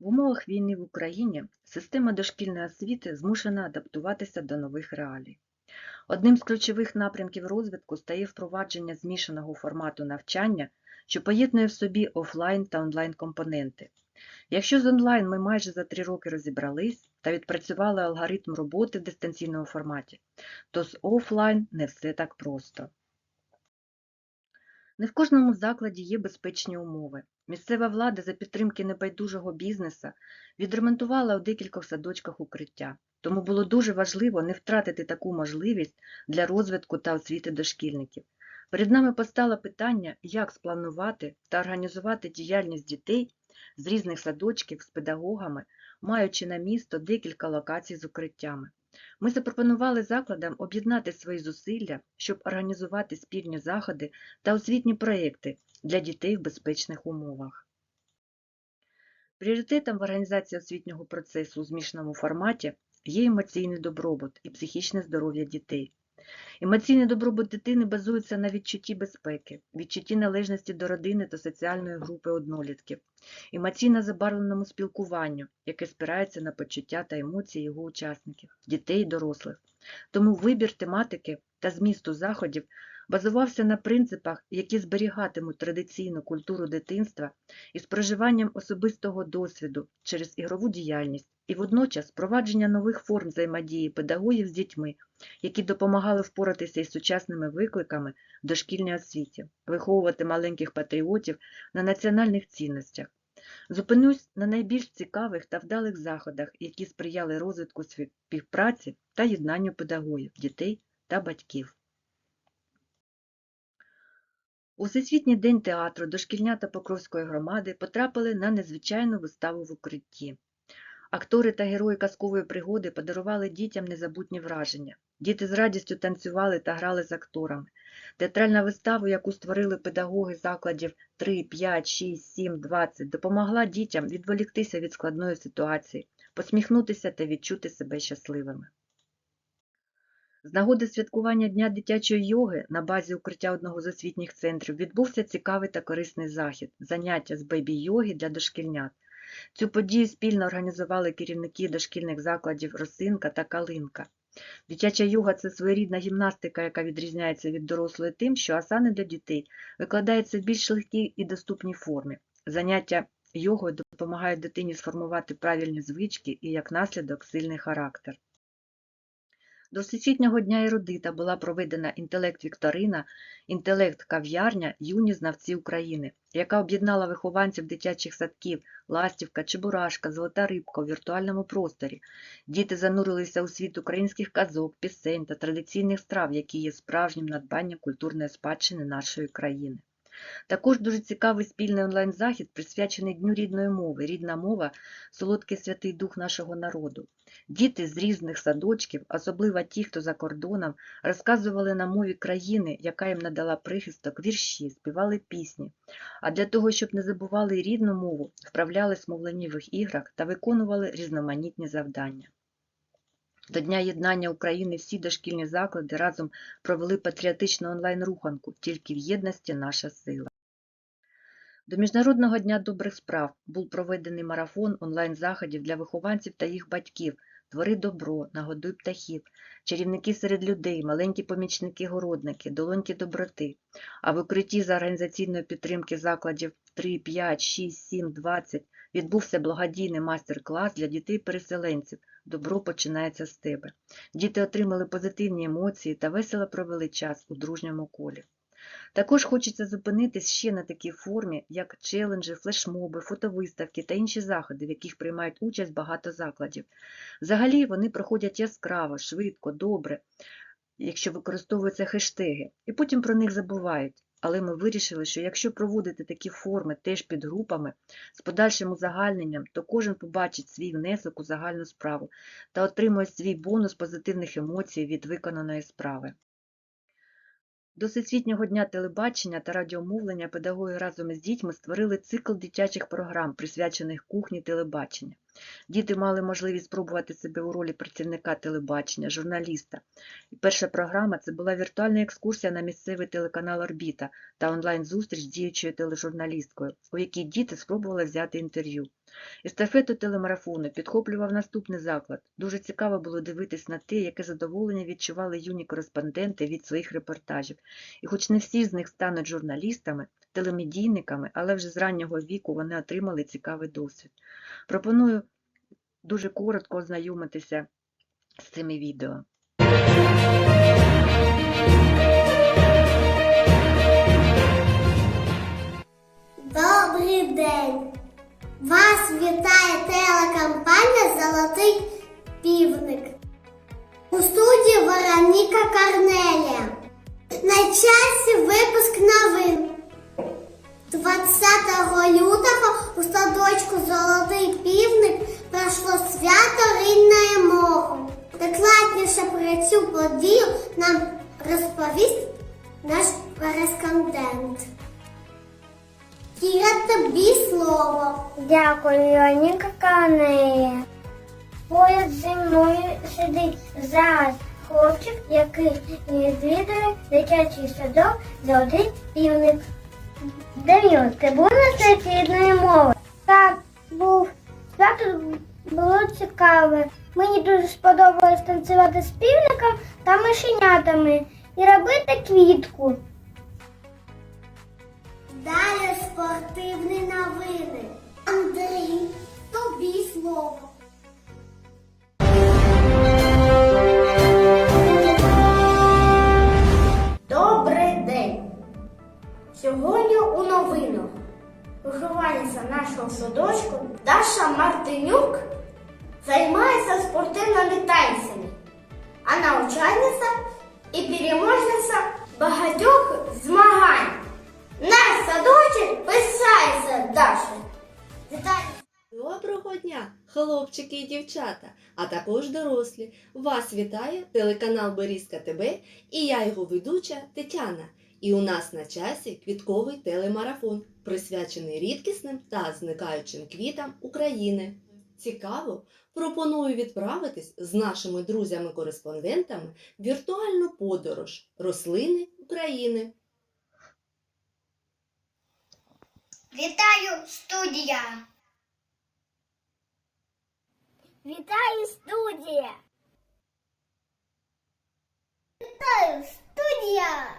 В умовах війни в Україні система дошкільної освіти змушена адаптуватися до нових реалій. Одним з ключових напрямків розвитку стає впровадження змішаного формату навчання, що поєднує в собі офлайн та онлайн компоненти. Якщо з онлайн ми майже за три роки розібрались та відпрацювали алгоритм роботи в дистанційному форматі, то з офлайн не все так просто. Не в кожному закладі є безпечні умови. Місцева влада за підтримки небайдужого бізнеса відремонтувала у декількох садочках укриття. Тому було дуже важливо не втратити таку можливість для розвитку та освіти дошкільників. Перед нами постало питання, як спланувати та організувати діяльність дітей з різних садочків з педагогами, маючи на місто декілька локацій з укриттями. Ми запропонували закладам об'єднати свої зусилля, щоб організувати спільні заходи та освітні проєкти для дітей в безпечних умовах. Пріоритетом в організації освітнього процесу у змішаному форматі є емоційний добробут і психічне здоров'я дітей. Емоційний добробут дитини базується на відчутті безпеки, відчутті належності до родини та соціальної групи однолітків, емоційно забарвленому спілкуванню, яке спирається на почуття та емоції його учасників, дітей і дорослих. Тому вибір тематики та змісту заходів базувався на принципах, які зберігатимуть традиційну культуру дитинства із проживанням особистого досвіду через ігрову діяльність і водночас впровадження нових форм взаємодії педагогів з дітьми, які допомагали впоратися із сучасними викликами в дошкільній освіті, виховувати маленьких патріотів на національних цінностях. Зупинюсь на найбільш цікавих та вдалих заходах, які сприяли розвитку співпраці та єднанню педагогів, дітей та батьків. У Всесвітній день театру дошкільнята Покровської громади потрапили на незвичайну виставу в укритті. Актори та герої казкової пригоди подарували дітям незабутні враження. Діти з радістю танцювали та грали з акторами. Театральна вистава, яку створили педагоги закладів 3, 5, 6, 7, 20, допомогла дітям відволіктися від складної ситуації, посміхнутися та відчути себе щасливими. З нагоди святкування Дня дитячої йоги на базі укриття одного з освітніх центрів відбувся цікавий та корисний захід – заняття з бейбі-йоги для дошкільнят. Цю подію спільно організували керівники дошкільних закладів Росинка та Калинка. Дитяча йога – це своєрідна гімнастика, яка відрізняється від дорослої тим, що асани для дітей викладаються в більш легкій і доступній формі. Заняття йогою допомагають дитині сформувати правильні звички і, як наслідок, сильний характер. До Всесвітнього дня ерудита була проведена інтелект-вікторина «Інтелект-кав'ярня. Юні знавці України», яка об'єднала вихованців дитячих садків Ластівка, Чебурашка, Золота рибка у віртуальному просторі. Діти занурилися у світ українських казок, пісень та традиційних страв, які є справжнім надбанням культурної спадщини нашої країни. Також дуже цікавий спільний онлайн-захід, присвячений Дню рідної мови. Рідна мова – солодкий святий дух нашого народу. Діти з різних садочків, особливо ті, хто за кордоном, розказували на мові країни, яка їм надала прихисток, вірші, співали пісні. А для того, щоб не забували рідну мову, вправлялись в мовленнєвих іграх та виконували різноманітні завдання. До Дня єднання України всі дошкільні заклади разом провели патріотичну онлайн-руханку «Тільки в єдності наша сила». До Міжнародного дня добрих справ був проведений марафон онлайн-заходів для вихованців та їх батьків «Твори добро», «Нагодуй птахів», «Чарівники серед людей», «Маленькі помічники-городники», «Долоньки доброти». А в укритті за організаційної підтримки закладів 3, 5, 6, 7, 20 відбувся благодійний майстер-клас для дітей-переселенців «Добро починається з тебе». Діти отримали позитивні емоції та весело провели час у дружньому колі. Також хочеться зупинитись ще на такій формі, як челенджі, флешмоби, фотовиставки та інші заходи, в яких приймають участь багато закладів. Взагалі вони проходять яскраво, швидко, добре, якщо використовуються хештеги, і потім про них забувають. Але ми вирішили, що якщо проводити такі форми теж під групами з подальшим узагальненням, то кожен побачить свій внесок у загальну справу та отримує свій бонус позитивних емоцій від виконаної справи. До Всесвітнього дня телебачення та радіомовлення педагоги разом із дітьми створили цикл дитячих програм, присвячених кухні телебачення. Діти мали можливість спробувати себе у ролі працівника телебачення, журналіста. Перша програма це була віртуальна екскурсія на місцевий телеканал Орбіта та онлайн-зустріч з діючою тележурналісткою, у якій діти спробували взяти інтерв'ю. Естафету телемарафону підхоплював наступний заклад. Дуже цікаво було дивитись на те, яке задоволення відчували юні кореспонденти від своїх репортажів. І хоч не всі з них стануть журналістами, телемедійниками, але вже з раннього віку вони отримали цікавий досвід. Пропоную дуже коротко ознайомитися з цими відео. Добрий день! Вас вітає телекомпанія Золотий півник. У студії Вероніка Корнелія. На часі випуск новин. 20 лютого у садочку Золотий півник пройшло свято рідної мови. Докладніше про цю подію нам розповість наш кореспондент. Кіра, тобі слово. Дякую, Леоніка Канея. Поряд зі мною сидить зараз хлопчик, який відвідує дитячий садок «Золотий півник. Даніл, ти був на святі рідної мови? Так, був. Свято було цікаве. Мені дуже сподобалось танцювати з півником та мишенятами і робити квітку. Далі спортивні новини. Андрій, тобі слово. А також дорослі. Вас вітає телеканал Берізка ТБ і я його ведуча Тетяна. І у нас на часі квітковий телемарафон, присвячений рідкісним та зникаючим квітам України. Цікаво, пропоную відправитись з нашими друзями-кореспондентами в віртуальну подорож рослини України. Вітаю, студія! Вітаю, студія! Вітаю, студія!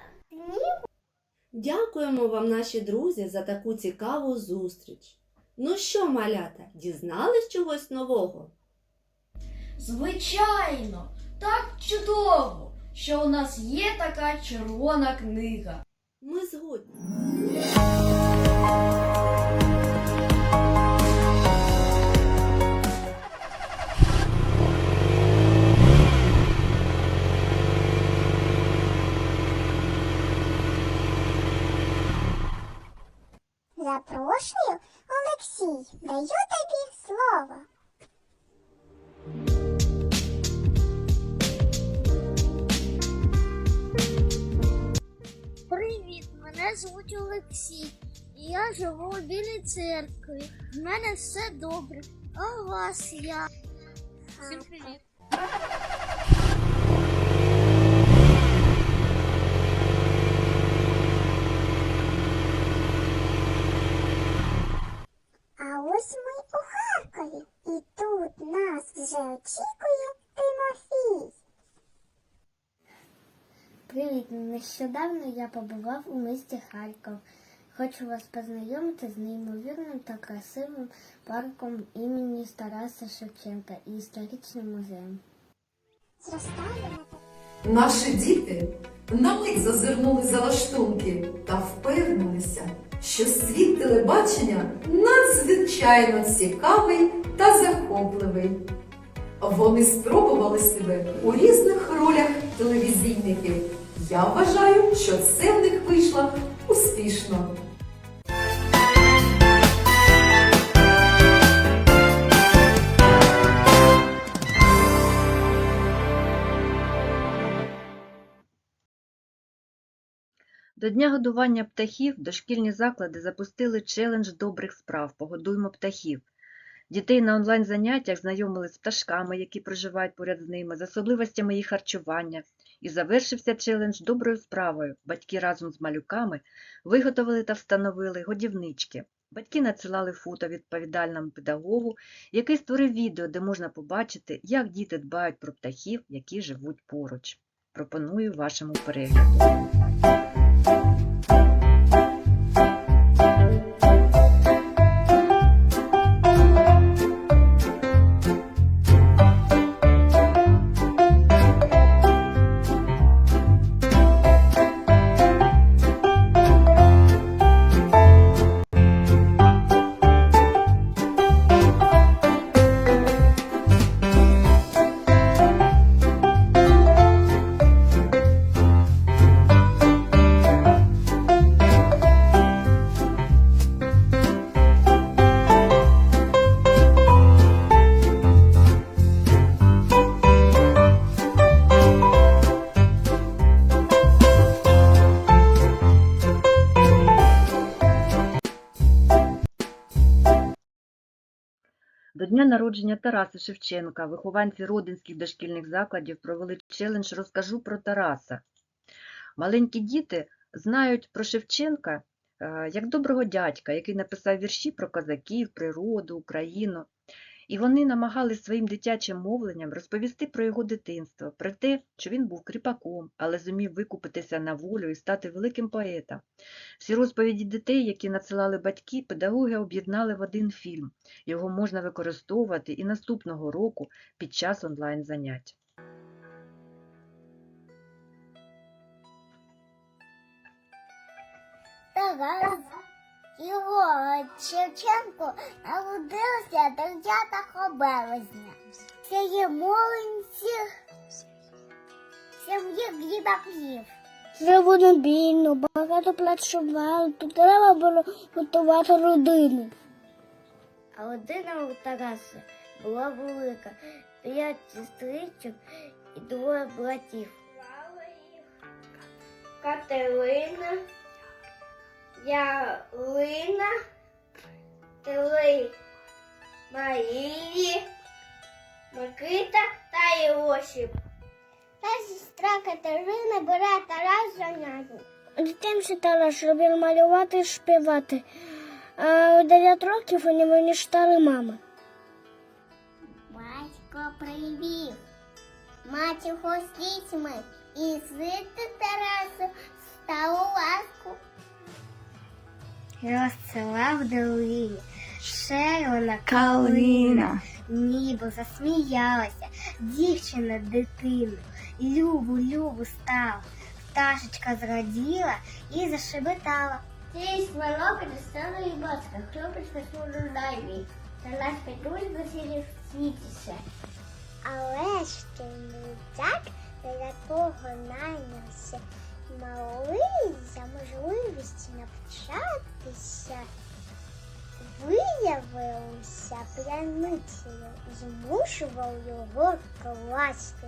Дякуємо вам, наші друзі, за таку цікаву зустріч. Ну що, малята, дізнались чогось нового? Звичайно, так чудово, що у нас є така червона книга. Ми згодні. Запрошую, Олексій, даю тобі слово. Привіт, мене звуть Олексій. І я живу у білій церкві. В мене все добре. А у вас як? Всім привіт. А ось ми у Харкові, і тут нас вже очікує Тимофій. Привіт, нещодавно я побував у місті Харків. Хочу вас познайомити з неймовірним та красивим парком імені Тараса Шевченка і історичним музеєм. Наші діти на мить зазирнули за лаштунки та впевнилися, що світ телебачення надзвичайно цікавий та захопливий. Вони спробували себе у різних ролях телевізійників. Я вважаю, що це в них вийшло успішно. До Дня годування птахів дошкільні заклади запустили челендж добрих справ Погодуймо птахів. Дітей на онлайн-заняттях знайомили з пташками, які проживають поряд з ними, з особливостями їх харчування. І завершився челендж доброю справою. Батьки разом з малюками виготовили та встановили годівнички. Батьки надсилали фото відповідальному педагогу, який створив відео, де можна побачити, як діти дбають про птахів, які живуть поруч. Пропоную вашому перегляду. Народження Тараса Шевченка вихованці родинських дошкільних закладів провели челендж «Розкажу про Тараса». Маленькі діти знають про Шевченка е, як доброго дядька, який написав вірші про козаків, природу, Україну. І вони намагались своїм дитячим мовленням розповісти про його дитинство, про те, що він був кріпаком, але зумів викупитися на волю і стати великим поетом. Всі розповіді дітей, які надсилали батьки, педагоги об'єднали в один фільм. Його можна використовувати і наступного року під час онлайн-занять. Тарас Ігор Шевченко народився 30 березня. Це є молинці сім'ї грібаків. Це було бійно, багато працювали, тут треба було готувати родину. А родина у Тараса була велика. П'ять сестричок і двоє братів. Катерина, Ялина, три Марії, Микита та Іосип. Та сестра Катерина бере Тарас заняття. Дитинці Тарас любив малювати і співати. А у 9 років у нього не стали мами. Батько привів матіху з дітьми і звідти Тарасу стало ласку. Розцела в долині, шерона калина, нібо засміялася, дівчина дитину, любу, любу стала, пташечка зраділа і зашебетала. Ти свалока дістала і батька, хлопець посуду дайві, та наш петусь веселі світіше. Але ж ти не так для того найнявся малий за можливістю навчатися. Виявився п'яницею і змушував його класти.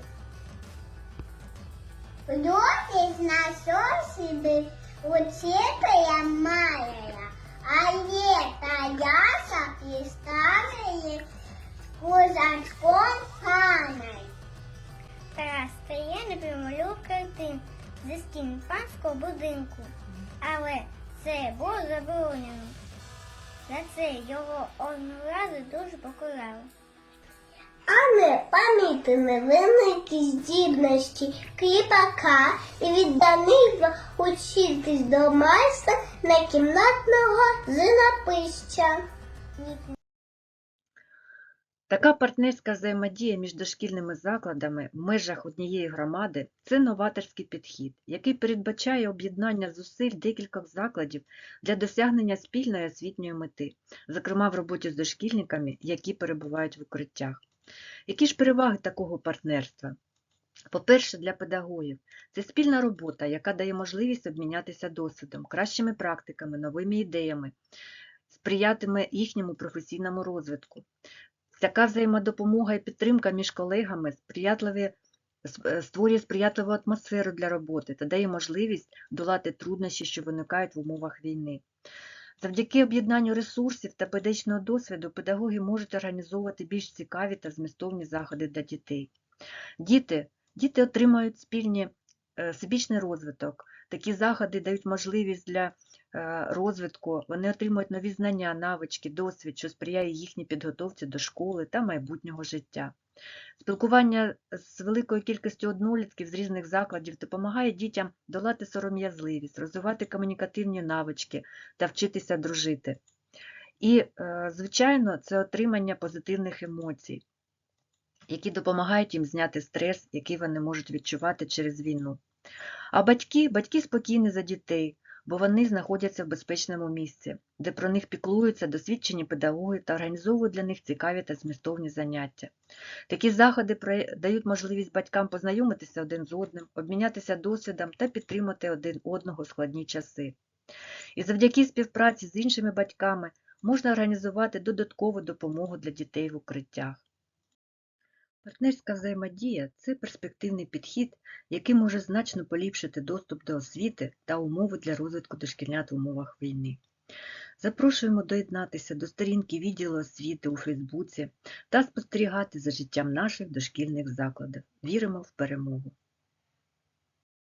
Хтось на сусіди учителя має, а є Тараса і старий козачком паней. Тарас стає не прималював картин зі стін панського будинку, але це було заборонено. За це його одного разу дуже покарали. А не помітили великі здібності кріпака і відданий учитись до майстра на кімнатного зинопища. Така партнерська взаємодія між дошкільними закладами в межах однієї громади – це новаторський підхід, який передбачає об'єднання зусиль декількох закладів для досягнення спільної освітньої мети, зокрема в роботі з дошкільниками, які перебувають в укриттях. Які ж переваги такого партнерства? По-перше, для педагогів це спільна робота, яка дає можливість обмінятися досвідом, кращими практиками, новими ідеями, сприятиме їхньому професійному розвитку. Така взаємодопомога і підтримка між колегами сприятливі, е, створює сприятливу атмосферу для роботи та дає можливість долати труднощі, що виникають в умовах війни. Завдяки об'єднанню ресурсів та педагогічного досвіду педагоги можуть організовувати більш цікаві та змістовні заходи для дітей. Діти, діти отримують спільні, е, всебічний розвиток. Такі заходи дають можливість для розвитку, вони отримують нові знання, навички, досвід, що сприяє їхній підготовці до школи та майбутнього життя. Спілкування з великою кількістю однолітків з різних закладів допомагає дітям долати сором'язливість, розвивати комунікативні навички та вчитися дружити. І, е, звичайно, це отримання позитивних емоцій, які допомагають їм зняти стрес, який вони можуть відчувати через війну. А батьки, батьки спокійні за дітей, бо вони знаходяться в безпечному місці, де про них піклуються досвідчені педагоги та організовують для них цікаві та змістовні заняття. Такі заходи дають можливість батькам познайомитися один з одним, обмінятися досвідом та підтримати один одного складні часи. І завдяки співпраці з іншими батьками можна організувати додаткову допомогу для дітей в укриттях. Партнерська взаємодія це перспективний підхід, який може значно поліпшити доступ до освіти та умови для розвитку дошкільнят в умовах війни. Запрошуємо доєднатися до сторінки відділу освіти у Фейсбуці та спостерігати за життям наших дошкільних закладів. Віримо в перемогу!